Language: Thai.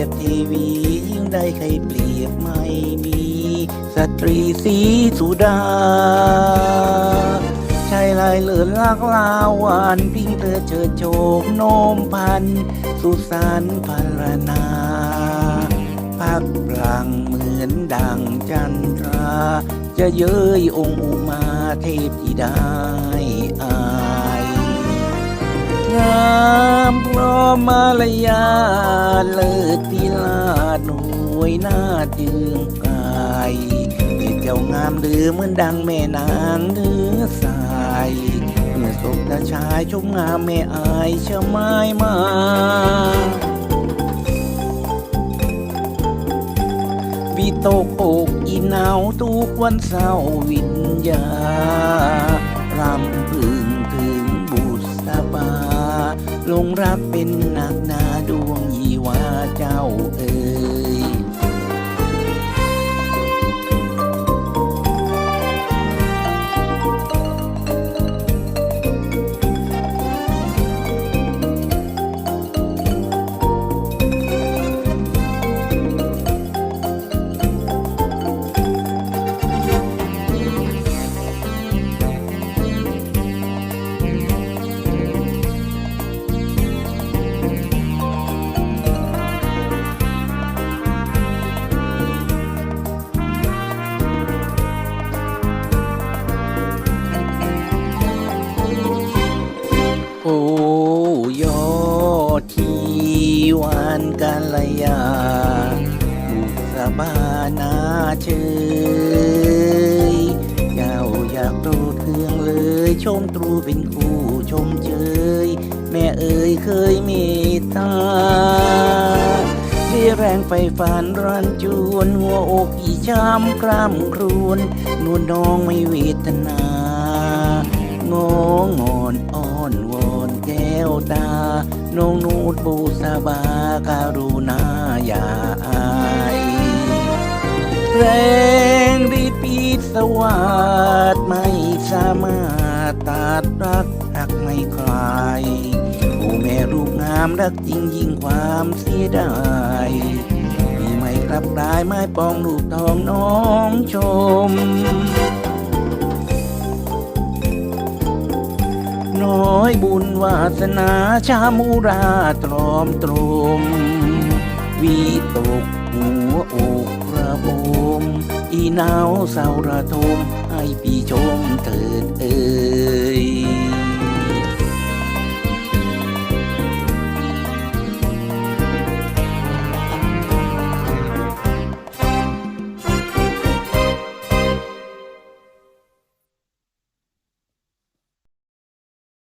ยบทีวี ยิ่งได้ใครเปรียบไม่มีสตรีสีสุดาชายลายเลือนลักลาวานพิงเธอเชิดโฉมโนมพัน สุสานพารนาพักพลังเหมือนดังจันทรา จะเย้ยองค์อุมาเทพธิดาอา มารยาเลิศทีลาดหน่วยหน้าจึงกายเจ้างามหรือเหมือนดังแม่นางเนื้อสายเมื่อสบตาชายชมงามแม่อายเชื่อไม้มาวิตกอกอีหนาวทุกวันเศร้าร์วิญญา งรับเป็นหนักหนาดู บุษบานาเชยเจ้าอยากโปรดเครื่องเลยชมตรูเป็นคู่ชมเชยแม่เอ๋ยเคยมตตาเรียแรงไฟฝันรันจวนหัวอกอีช้ำกล้ำครวนนวลน้องไม่เวทนางองอนอ้อนวอนแก้วตา น้องนูดบูสบาการุณาอย่า แรงฤทธิ์ปีสวาดไม่สามารถตัดรักหักไม่คลายโอ้แม่รูปงามรักจริงยิ่งความเสียดายมีไม่กลับกลายไม้ปองลูกทองน้องชม น้อยบุญวาสนาชามูราตรอมตรมวีตก หัวอกกระบมอีหนาวเศร้าระทมให้ปีชมเถิดเอ่ย